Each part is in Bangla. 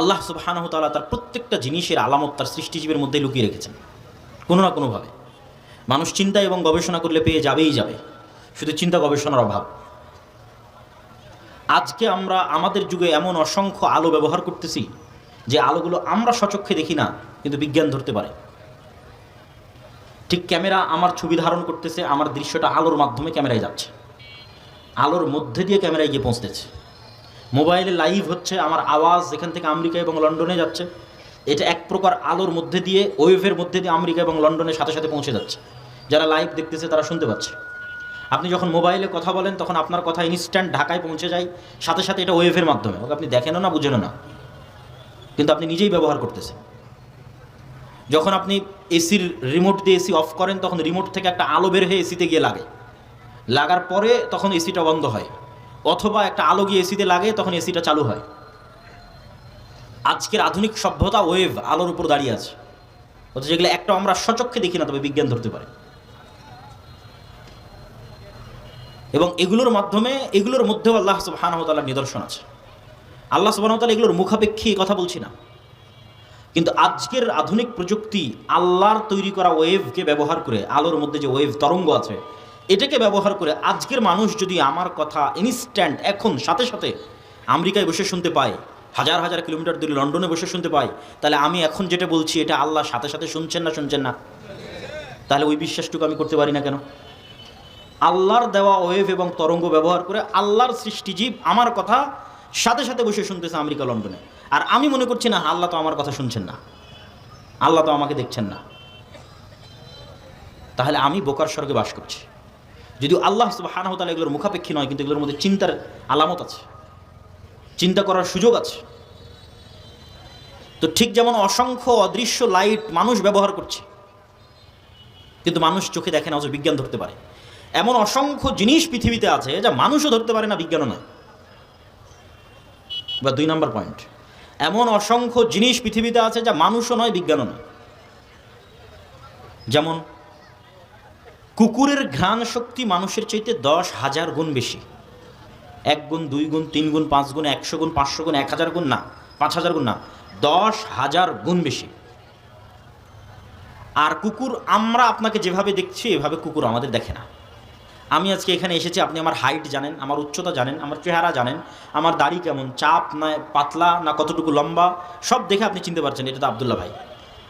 আল্লাহ সুবাহানহ তাআলা তার প্রত্যেকটা জিনিসের আলামত তার সৃষ্টিজীবের মধ্যে লুকিয়ে রেখেছেন, কোনো না কোনোভাবে। মানুষ চিন্তা এবং গবেষণা করলে পেয়ে যাবেই যাবে, শুধু চিন্তা গবেষণার অভাব। আজকে আমরা আমাদের যুগে এমন অসংখ্য আলো ব্যবহার করতেছি যে আলোগুলো আমরা সচক্ষে দেখি না, কিন্তু বিজ্ঞান ধরতে পারে। ঠিক ক্যামেরা আমার ছবি ধারণ করতেছে, আমার দৃশ্যটা আলোর মাধ্যমে ক্যামেরায় যাচ্ছে। আলোর মধ্যে দিয়ে ক্যামেরায় গিয়ে পৌঁছতেছে। মোবাইলে লাইভ হচ্ছে, আমার আওয়াজ এখান থেকে আমেরিকা এবং লন্ডনে যাচ্ছে। এটা এক প্রকার আলোর মধ্যে দিয়ে, ওয়েভের মধ্যে দিয়ে আমেরিকা এবং লন্ডনের সাথে সাথে পৌঁছে যাচ্ছে। যারা লাইভ দেখতেছে, তারা শুনতে পাচ্ছে। আপনি যখন মোবাইলে কথা বলেন, তখন আপনার কথা ইনস্ট্যান্ট ঢাকায় পৌঁছে যায়। সাথে সাথে এটা ওয়েভের মাধ্যমে। ওকে, আপনি দেখেনও না, বুঝেনও না। কিন্তু আপনি নিজেই ব্যবহার করতেছেন। যখন আপনি এসির রিমোট দিয়ে এসি অফ করেন, তখন রিমোট থেকে একটা আলো বের হয়ে এসিতে গিয়ে লাগে। লাগার পরে তখন এসিটা বন্ধ হয়। অথবা একটা আলো গিয়ে এসিতে লাগে, তখন এসিটা চালু হয়। আজকের আধুনিক সভ্যতা ওয়েভ আলোর উপর দাঁড়িয়ে আছে। অথচ যেগুলো একটা আমরা সচক্ষে দেখি না, তবে বিজ্ঞান ধরতে পারে। এবং এগুলোর মাধ্যমে, এগুলোর মধ্যেও আল্লাহ সুবাহানহতালার নিদর্শন আছে। আল্লাহ সুবাহতালা এগুলোর মুখাপেক্ষী কথা বলছি না। কিন্তু আজকের আধুনিক প্রযুক্তি আল্লাহর তৈরি করা ওয়েভকে ব্যবহার করে, আলোর মধ্যে যে ওয়েভ তরঙ্গ আছে এটাকে ব্যবহার করে আজকের মানুষ যদি আমার কথা ইনস্ট্যান্ট এখন সাথে সাথে আমেরিকায় বসে শুনতে পায়, হাজার হাজার কিলোমিটার দূরে লন্ডনে বসে শুনতে পায়, তাহলে আমি এখন যেটা বলছি এটা আল্লাহ সাথে সাথে শুনছেন না শুনছেন না? তাহলে ওই বিশ্বাসটুকু আমি করতে পারি না কেন? আল্লাহর দেওয়া ওয়েভ এবং তরঙ্গ ব্যবহার করে আল্লাহর সৃষ্টিজীব আমার কথা সাথে সাথে বসে শুনতেছে আমেরিকা, লন্ডনে। আর আমি মনে করছি না, আল্লাহ তো আমার কথা শুনছেন না। আল্লাহ তো আমাকে দেখছেন না। তাহলে আমি বোকার স্বর্গে বাস করছি। যদিও আল্লাহ সুবাহানাহ তালা এগুলোর মুখাপেক্ষী নয়, কিন্তু এগুলোর মধ্যে চিন্তার আলামত আছে। চিন্তা করার সুযোগ আছে। তো ঠিক যেমন অসংখ্য অদৃশ্য লাইট মানুষ ব্যবহার করছে, কিন্তু মানুষ চোখে দেখে না, অথচ বিজ্ঞান ধরতে পারে। এমন অসংখ্য জিনিস পৃথিবীতে আছে যা মানুষও ধরতে পারে না, বিজ্ঞানও নয়। বা দুই নম্বর পয়েন্ট, এমন অসংখ্য জিনিস পৃথিবীতে আছে যা মানুষও নয়, বিজ্ঞানও নয়। যেমন কুকুরের ঘ্রাণ শক্তি মানুষের চাইতে দশ হাজার গুণ বেশি। এক গুণ, দুই গুণ, তিন গুণ, পাঁচ গুণ, একশো গুণ, পাঁচশো গুণ, এক হাজার গুণ না, পাঁচ হাজার গুণ না, দশ হাজার গুণ বেশি। আর কুকুর আমরা আপনাকে যেভাবে দেখছি, এভাবে কুকুর আমাদের দেখে না। আমি আজকে এখানে এসেছি, আপনি আমার হাইট জানেন, আমার উচ্চতা জানেন, আমার চেহারা জানেন, আমার দাড়ি কেমন, চাপ না, পাতলা না কতটুকু লম্বা, সব দেখে আপনি চিনতে পারছেন, এটা তো আবদুল্লাহ ভাই।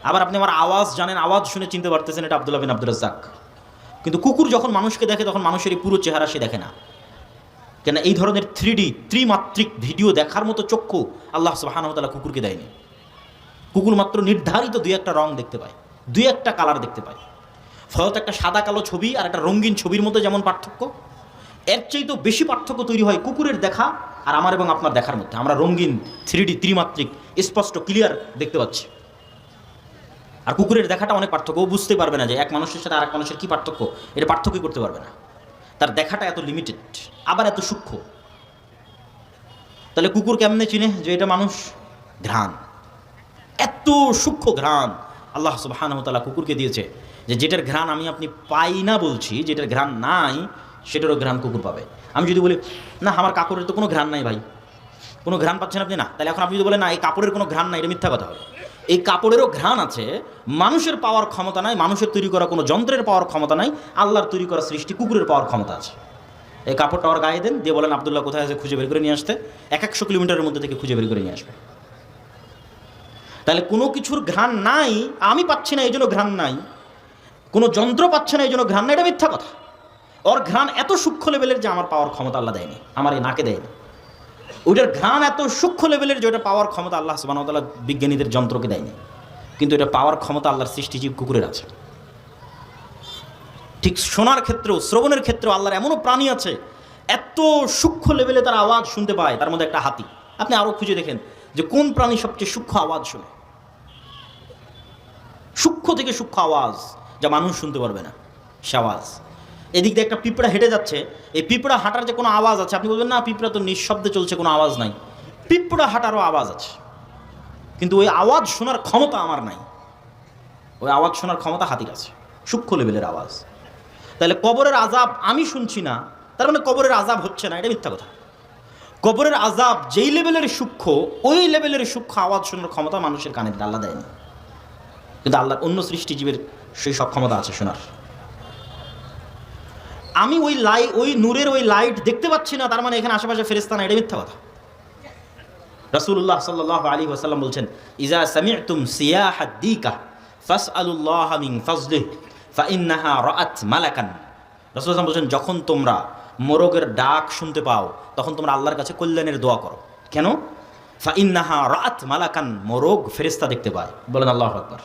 আবার আপনি আমার আওয়াজ জানেন, আওয়াজ শুনে চিনতে পারতেছেন, এটা আবদুল্লাহ বিন আব্দুল কিন্তু কুকুর যখন মানুষকে দেখে, তখন মানুষের এই পুরো চেহারা সে দেখে না। কেন এই ধরনের থ্রি ডি ত্রিমাত্রিক ভিডিও দেখার মতো চক্ষু আল্লাহ সুবাহানহতালা কুকুরকে দেয়নি। কুকুর মাত্র নির্ধারিত দুই একটা রং দেখতে পায়, দুই একটা কালার দেখতে পায়। ফলত একটা সাদা কালো ছবি আর একটা রঙিন ছবির মধ্যে যেমন পার্থক্য, এর চেয়ে চাইতে বেশি পার্থক্য তৈরি হয় কুকুরের দেখা আর আমার এবং আপনার দেখার মধ্যে। আমরা রঙিন থ্রি ডি ত্রিমাত্রিক, স্পষ্ট, ক্লিয়ার দেখতে পাচ্ছি। আর কুকুরের দেখাটা অনেক পার্থক্য। ও বুঝতে পারবে না যে এক মানুষের সাথে আরেক মানুষের কী পার্থক্য। এটা পার্থক্যই করতে পারবে না। তার দেখাটা এত লিমিটেড আবার এত সূক্ষ্ম। তাহলে কুকুর কেমনে চিনে যে এটা মানুষ? ঘ্রাণ। এত সূক্ষ্ম ঘ্রাণ আল্লাহ সুবাহানহতালা কুকুরকে দিয়েছে যে যেটার ঘ্রাণ আমি আপনি পাই না বলছি, যেটার ঘ্রাণ নাই, সেটারও ঘ্রাণ কুকুর পাবে। আমি যদি বলি, না, আমার কাপড়ের তো কোনো ঘ্রাণ নাই ভাই। কোনো ঘ্রাণ পাচ্ছেন আপনি? না। তাহলে এখন আপনি যদি বলেন, না, এই কাপড়ের কোনো ঘ্রাণ নাই, এটা মিথ্যা কথা হবে। এই কাপড়েরও ঘ্রাণ আছে। মানুষের পাওয়ার ক্ষমতা নাই, মানুষের তৈরি করা কোনো যন্ত্রের পাওয়ার ক্ষমতা নাই, আল্লাহর তৈরি করা সৃষ্টি কুকুরের পাওয়ার ক্ষমতা আছে। এই কাপড়টা ওর গায়ে দেন, দিয়ে বলেন, আবদুল্লাহ, কোথায় আছে? খুঁজে বের করে নিয়ে আসতে। এক একশো কিলোমিটারের মধ্যে থেকে খুঁজে বের করে নিয়ে আসবে। তাহলে কোনো কিছুর ঘ্রাণ নাই, আমি পাচ্ছি না, এই জন্য ঘ্রাণ নাই। কোনো যন্ত্র পাচ্ছে না, এই জন্য ঘ্রাণ নাই, এটা মিথ্যা কথা। ওর ঘ্রাণ এত সূক্ষ্ম লেভেলের যে আমার পাওয়ার ক্ষমতা আল্লাহ দেয়নি, আমার এই নাকে দেয়নি। ওইটার ঘ্রাণ এত সূক্ষ্ম লেভেলের যে ওটা পাওয়ার ক্ষমতা আল্লাহ সুবাহতাল্লাহ বিজ্ঞানীদের যন্ত্রকে দেয়নি। কিন্তু এটা পাওয়ার ক্ষমতা আল্লাহর সৃষ্টিজীব কুকুরের আছে। ঠিক শোনার ক্ষেত্রেও, শ্রবণের ক্ষেত্রেও আল্লাহর এমনও প্রাণী আছে, এত সূক্ষ্ম লেভেলে তার আওয়াজ শুনতে পায়, তার মধ্যে একটা হাতি। আপনি আরও খুঁজে দেখেন যে কোন প্রাণী সবচেয়ে সূক্ষ্ম আওয়াজ শুনে। সূক্ষ্ম থেকে সূক্ষ্ম আওয়াজ, যা মানুষ শুনতে পারবে না, সে আওয়াজ। এদিক দিয়ে একটা পিঁপড়া হেঁটে যাচ্ছে, এই পিঁপড়া হাঁটার যে কোনো আওয়াজ আছে, আপনি বলবেন, না, পিঁপড়া তো নিঃশব্দে চলছে, কোনো আওয়াজ নাই। পিঁপড়া হাঁটারও আওয়াজ আছে। কিন্তু ওই আওয়াজ শোনার ক্ষমতা আমার নাই। ওই আওয়াজ শোনার ক্ষমতা হাতির আছে, সূক্ষ্ম লেভেলের আওয়াজ। তাহলে কবরের আজাব আমি শুনছি না, তার মানে কবরের আজাব হচ্ছে না, এটা মিথ্যা কথা। কবরের আজাব যেই লেভেলের সূক্ষ্ম, ওই লেভেলের সূক্ষ্ম আওয়াজ শোনার ক্ষমতা মানুষের কানে আল্লাহ দেয়নি। কিন্তু আল্লাহর অন্য সৃষ্টিজীবের সেই সক্ষমতা আছে শোনার। আমি ওই লাই, ওই নূরের ওই লাইট দেখতে পাচ্ছি না, তার মানে এখানে আশেপাশে ফেরেস্তা না এটা মিথ্যা কথা। রসুল্লাহ সাল্লাল্লাহু আলাইহি ওয়াসাল্লাম বলছেন ইজা সামি'তুম সিয়াহা দিকা ফাসআলুল্লাহ মিন ফাজলিহ, ফাইন্নাহা রাআত মালাকান। রাসূলুল্লাহ বলছেন, যখন তোমরা মোরগের ডাক শুনতে পাও, তখন তোমরা আল্লাহর কাছে কল্যাণের দোয়া করো। কেন? ফাইন্নাহা রাত মালাকান, মোরগ ফেরেশতা দেখতে পায়। বলেন আল্লাহ আকবার।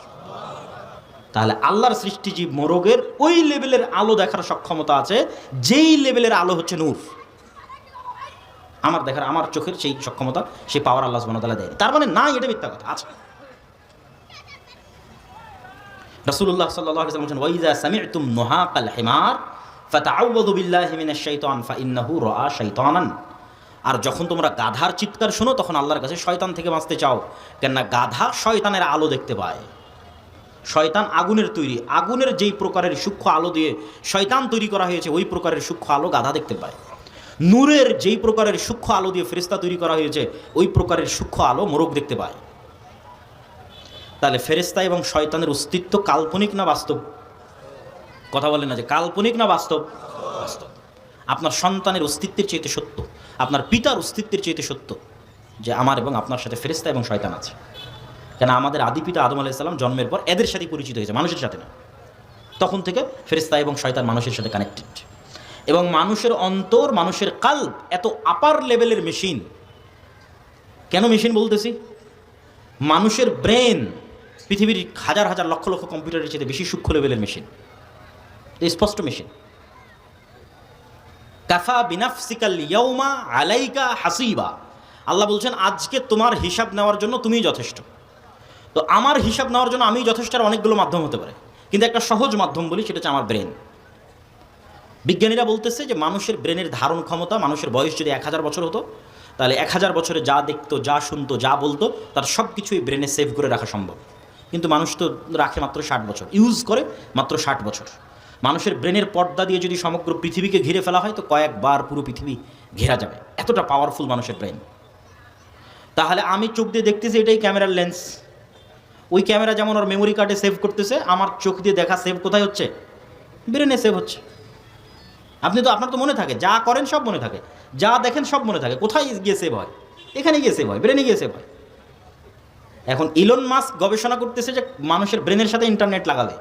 তাহলে আল্লাহর সৃষ্টিজীব মোরগের ওই লেভেলের আলো দেখার সক্ষমতা আছে, যেই লেভেলের আলো হচ্ছে নূর। আমার দেখার, আমার চোখের সেই সক্ষমতা, সেই পাওয়ার আল্লাহ তাআলা দেয়নি। তার মানে না, এটা মিথ্যা কথা। আছে ফাইন্নাহু রাআ শাইতানান। আর যখন তোমরা গাধার চিৎকার শোনো, তখন আল্লাহর কাছে শয়তান থেকে বাঁচতে চাও, কেননা গাধা শয়তানের আলো দেখতে পায়। শয়তান আগুনের তৈরি। আগুনের যেই প্রকারের সূক্ষ্ম আলো দিয়ে শয়তান তৈরি করা হয়েছে, ওই প্রকারের সূক্ষ্ম আলো গাধা দেখতে পায়। নূরের যেই প্রকারের সূক্ষ্ম আলো দিয়ে ফেরিস্তা তৈরি করা হয়েছে, ওই প্রকারের সূক্ষ্ম আলো মোরগ দেখতে পায়। তাহলে ফেরেস্তা এবং শয়তানের অস্তিত্ব কাল্পনিক না বাস্তব? কথা বলেন না যে কাল্পনিক না বাস্তব? বাস্তব। আপনার সন্তানের অস্তিত্বের চেয়েতে সত্য, আপনার পিতার অস্তিত্বের চেয়েতে সত্য যে আমার এবং আপনার সাথে ফেরেস্তা এবং শয়তান আছে। কেন আমাদের আদি পিতা আদম আলাইসাল্লাম জন্মের পর এদের সাথে পরিচিত হয়েছে, মানুষের সাথে না। তখন থেকে ফেরেস্তা এবং শয়তান মানুষের সাথে কানেক্টেড এবং মানুষের অন্তর, মানুষের কাল এত আপার লেভেলের মেশিন কেন মেশিন বলতেছি? মানুষের ব্রেন পৃথিবীর হাজার হাজার লক্ষ লক্ষ কম্পিউটারের চেয়ে বেশি সূক্ষ্ম লেভেলের মেশিন স্পষ্ট মেশিন কাফা বিনাফসিকাল ইয়ৌমা আলাইকা হাসিবা। আল্লাহ বলছেন, আজকে তোমার হিসাব নেওয়ার জন্য তুমিই যথেষ্ট। তো আমার হিসাব নেওয়ার জন্য আমি যথেষ্ট আর অনেকগুলো মাধ্যম হতে পারে। কিন্তু একটা সহজ মাধ্যম বলি, সেটা হচ্ছে আমার ব্রেন। বিজ্ঞানীরা বলতেছে যে মানুষের ব্রেনের ধারণ ক্ষমতা, মানুষের বয়স যদি এক হাজার বছর হতো, তাহলে এক হাজার বছরে যা দেখতো, যা শুনতো, যা বলতো, তার সব কিছুই ব্রেনে সেভ করে রাখা সম্ভব। কিন্তু মানুষ তো রাখে মাত্র ষাট বছর, ইউজ করে মাত্র ষাট বছর। মানুষের ব্রেনের পর্দা দিয়ে যদি সমগ্র পৃথিবীকে ঘিরে ফেলা হয়, তো কয়েকবার পুরো পৃথিবী ঘেরা যাবে। এতটা পাওয়ারফুল মানুষের ব্রেন তাহলে আমি চোখ দিয়ে দেখতেছি এটাই ক্যামেরার লেন্স ওই ক্যামেরা যেমন ওর মেমোরি কার্ডে সেভ করতেছে, আমার চোখ দিয়ে দেখা সেভ কোথায় হচ্ছে? ব্রেনে সেভ হচ্ছে। আপনি তো, আপনার তো মনে থাকে, যা করেন সব মনে থাকে, যা দেখেন সব মনে থাকে, কোথায় গিয়ে সেভ হয়? এখানে গিয়ে সেভ হয় ব্রেনে গিয়ে সেভ হয়। এখন ইলন মাস্ক গবেষণা করতেছে যে মানুষের ব্রেনের সাথে ইন্টারনেট লাগালে।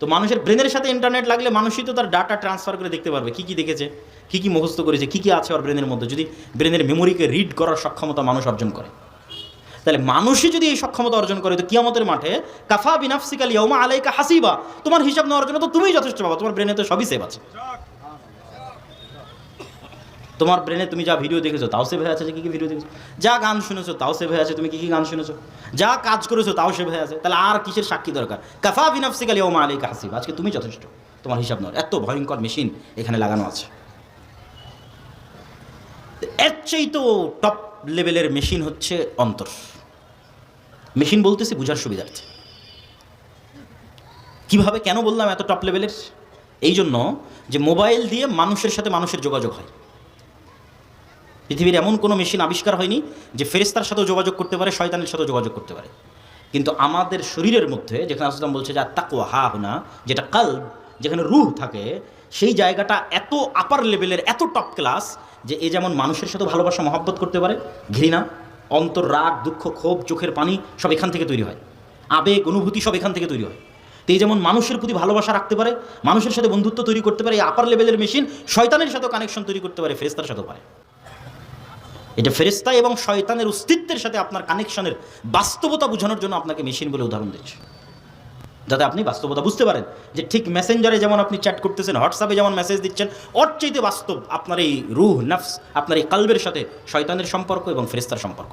তো মানুষের ব্রেনের সাথে ইন্টারনেট লাগলে মানুষই তো তার ডাটা ট্রান্সফার করে দেখতে পারবে, কী কী দেখেছে, কী কী মুখস্থ করেছে, কী কী আছে ওর ব্রেনের মধ্যে, যদি ব্রেনের মেমোরিকে রিড করার সক্ষমতা মানুষ অর্জন করে। তাহলে মানুষই যদি এই সক্ষমতা অর্জন করে, তো কিয়ামতের মাঠে, কাফা বিনাফসিকাল ইয়মা আলাইকা হাসিবা, তোমার হিসাব নেওয়ার জন্য তো তুমিই যথেষ্ট পাবা, তোমার ব্রেনে তো সবই সেভ আছে। তোমার ব্রেনে তুমি যা ভিডিও দেখেছ, তাও সেভ হয়ে আছে কী কী ভিডিও দেখেছ? যা গান শুনেছো, তাও সেভ হয়ে আছে, তুমি কী কী গান শুনেছো? যা কাজ করেছ, তাও সেভ হয়ে আছে। তাহলে আর কিসের সাক্ষী দরকার? কাফা বিনাফসিকাল ইয়মা আলাইকা হাসিবা, আজকে তুমি যথেষ্ট, তোমার হিসাব নেওয়ার। এত ভয়ঙ্কর মেশিন এখানে লাগানো আছে। এর চেয়ে তো টপ লেভেলের মেশিন হচ্ছে অন্তর। মেশিন বলতেছি, বোঝার সুবিধার্থে। কীভাবে, কেন বললাম এত টপ লেভেলের এই জন্য যে মোবাইল দিয়ে মানুষের সাথে মানুষের যোগাযোগ হয়। পৃথিবীর এমন কোনো মেশিন আবিষ্কার হয়নি যে ফেরেস্তার সাথেও যোগাযোগ করতে পারে, শয়তানের সাথেও যোগাযোগ করতে পারে। কিন্তু আমাদের শরীরের মধ্যে, যেখানে আসলাম বলছে যে তাকুয়া হা হোনা, যেটা কাল যেখানে রুহ থাকে, সেই জায়গাটা এত আপার লেভেলের এত টপ ক্লাস যে এ যেমন মানুষের সাথে ভালোবাসা, মহব্বত করতে পারে, ঘৃণা অন্তর, রাগ, দুঃখ, ক্ষোভ, চোখের পানি সব এখান থেকে তৈরি হয়। আবেগ, অনুভূতি সব এখান থেকে তৈরি হয়। তো এই যেমন মানুষের প্রতি ভালোবাসা রাখতে পারে, মানুষের সাথে বন্ধুত্ব তৈরি করতে পারে, এই আপার লেভেলের মেশিন শয়তানের সাথেও কানেকশন তৈরি করতে পারে ফেরেস্তার সাথেও পারে। এটা ফেরেস্তা এবং শয়তানের অস্তিত্বের সাথে আপনার কানেকশনের বাস্তবতা বোঝানোর জন্য আপনাকে মেশিন বলে উদাহরণ দিচ্ছে। যাতে আপনি বাস্তবতা বুঝতে পারেন যে ঠিক মেসেঞ্জারে যেমন আপনি চ্যাট করতেছেন হোয়াটসঅ্যাপে যেমন মেসেজ দিচ্ছেন, ওর চাইতে বাস্তব আপনার এই রুহ, নফস, আপনার এই কালবের সাথে শয়তানের সম্পর্ক এবং ফেরেস্তার সম্পর্ক।